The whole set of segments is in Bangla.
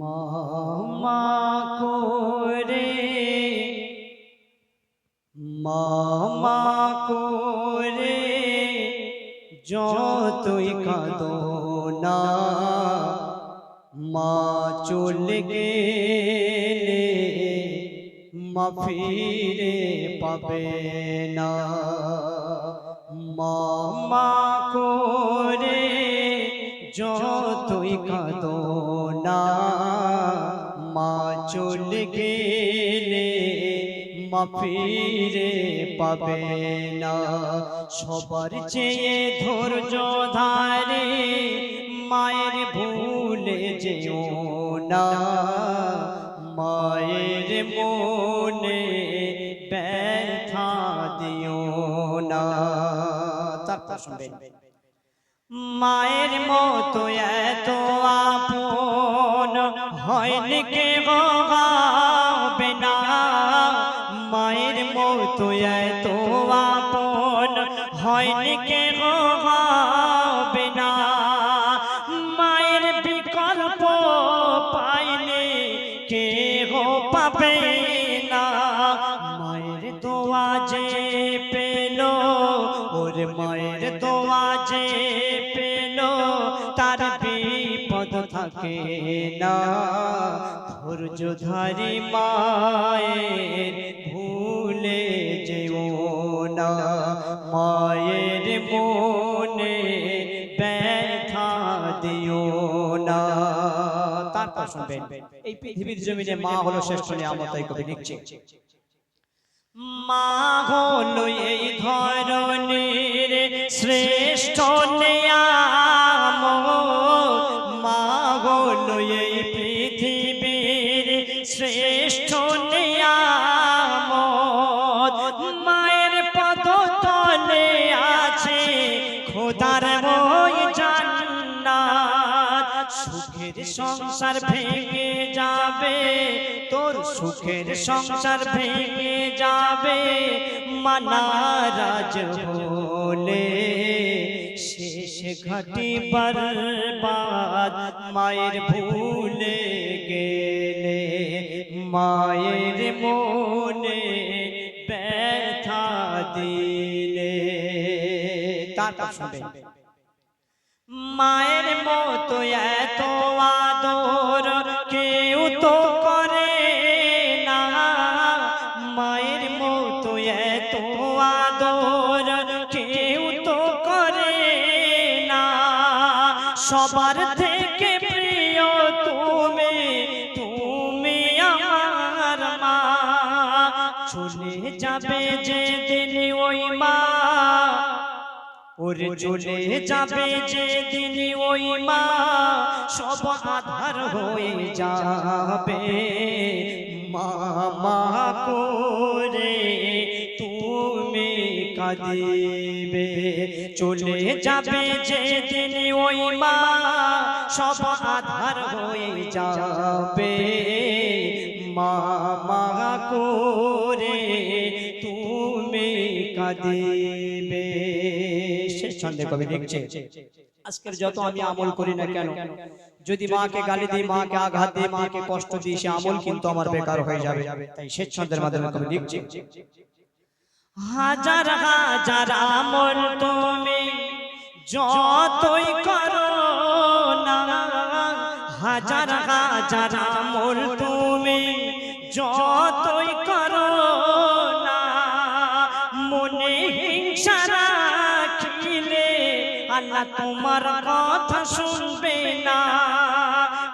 মামা করে মামা করে যতই কাঁদো না, মা চলে গেলে মা ফিরে পাবে না। মামা মা ফিরে পাবে না। সবার চেয়ে ধৈর্য ধারে মায়ের ভুলে যেও না। মায়ের মনে ব্যথা দিও না। তারপর শুনবেন। মায়ের মতো এত আপন হয়নি কে হয়নি কে হবে না। মায়ের বিকল্প পাইলে কে গো পাবে না। মায়ের দোয়া যে পেল ওর মায়ের দোয়া যে পেল তার বিপদ থাকে না। ধৈর্য ধারি মায়ের ভুলে যেও। না, মায়ের মনে ব্যথা দিও না। তারপর শুনবেন, এই পৃথিবীর জমিনে মা হলো শ্রেষ্ঠ নিয়ামত কবি লিখছে। মা হলো এই ধরনের শ্রেষ্ঠ নিয়ামত সংসার ভেঙে যাবে, তোর সুখের সংসার ভেঙে যাবে মানারাজ হলে শেষ ঘাটি বরবাদ, মায়ের ভুলে গেলে মায়ের মনে ব্যথা দিলে। তারপর শুনবেন। মায়ের মতো এত আদর কেউ তো করে না। মায়ের মতো এত আদর কেউ তো করে না। সবার থেকে প্রিয় তুমি তুমি আমার মা। চলে যাবে যেদিন ওরে চলে যাবে যেদিন ওই মা। সব আধার হয়ে যাবে। মামা করে তুমি কাঁদিবে। চলে যাবে যেদিন ওই মা। সব আধার হয়ে যাবে। মামা করে তুমি কাঁদিবে। শেষ কবি লিখছে আজকের যত আমি আমল করি না কেন যদি মাকে গালি দিই মাকে আঘাত দিই মাকে কষ্ট দিই সে আমল কিন্তু আমার বেকার হয়ে যাবে। তাই শেষ ছন্দের মাধ্যমে কবি লিখছে হাজার হাজার আমল তুমি যতই করো না হাজার হাজার আমল তুমি যতই করো না মনে হিংসা আল্লাহ তোমার কথা শুনবে না।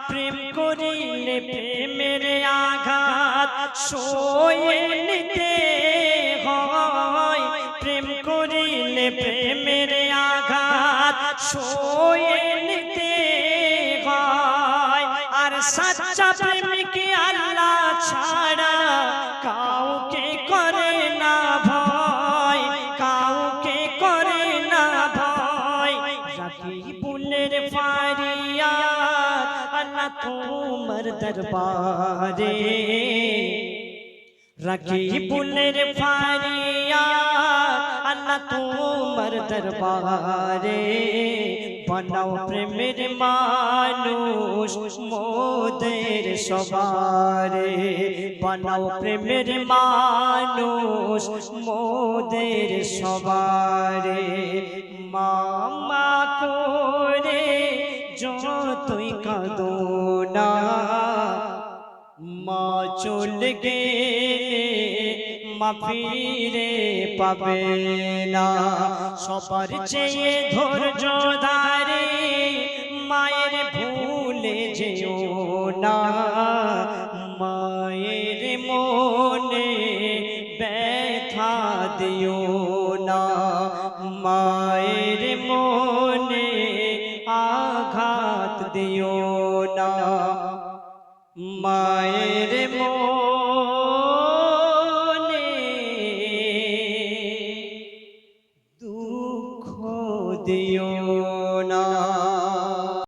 প্রেম করিলে প্রেমের আঘাত সয়ে নিতে হয়। প্রেম করিলে প্রেমের আঘাত সয়ে নিতে হয়। আর সচ্চা প্রেমিকে রাখি বুলের ফারিয়া আল্লাহ তোমার দরবারে রাখি বুলের ফারিয়া আল্লাহ তোমার দরবারে বানাও প্রেমের মানুষ মোদের সবারে বানাও প্রেমের মানুষ মোদের সবারে মামা করে যতই কাঁদো না। মা চলে গেলে মা ফিরে পাবে না। সবার চেয়ে ধৈর্য ধারে মায়ের ভুলে যেও না। মায়ের মনে ব্যথা দিও না। মায়ের রে মো